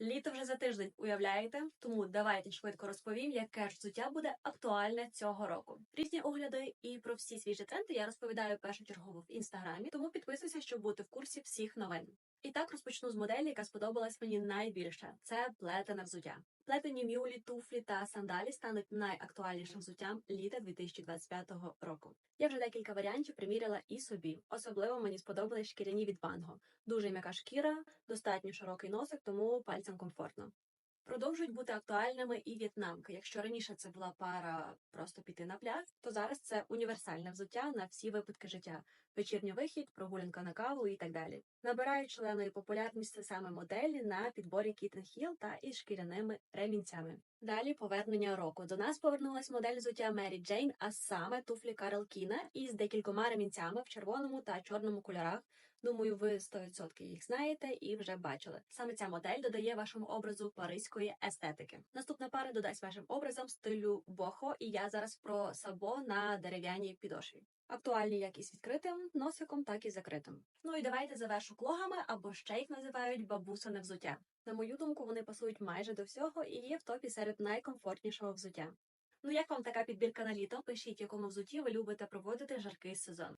Літо вже за тиждень, уявляєте? Тому давайте швидко розповім, яке ж взуття буде актуальне цього року. Різні огляди і про всі свіжі тренди я розповідаю першочергово в інстаграмі, тому підписуйся, щоб бути в курсі всіх новин. І так розпочну з моделі, яка сподобалась мені найбільше. Це плетене взуття. Плетені мюлі, туфлі та сандалі стануть найактуальнішим взуттям літа 2025 року. Я вже декілька варіантів приміряла і собі. Особливо мені сподобались шкіряні від Банго. Дуже м'яка шкіра, достатньо широкий носик, тому пальцям комфортно. Продовжують бути актуальними і в'єтнамки. Якщо раніше це була пара просто піти на пляж, то зараз це універсальне взуття на всі випадки життя: вечірній вихід, прогулянка на каву і так далі. Набирають членої популярності саме моделі на підборі кітен-хіл та із шкіряними ремінцями. Далі повернення року. До нас повернулась модель взуття Мері Джейн, а саме туфлі Карл Кіна із декількома ремінцями в червоному та чорному кольорах. Думаю, ви 100% їх знаєте і вже бачили. Саме ця модель додає вашому образу паризької естетики. Наступна пара додасть вашим образам стилю бохо, і я зараз про сабо на дерев'яній підошві. Актуальні як із відкритим носиком, так і закритим. Ну і давайте завершу клогами, або ще їх називають бабусине взуття. На мою думку, вони пасують майже до всього і є в топі серед найкомфортнішого взуття. Ну як вам така підбірка на літо? Пишіть, якому взутті ви любите проводити жаркий сезон.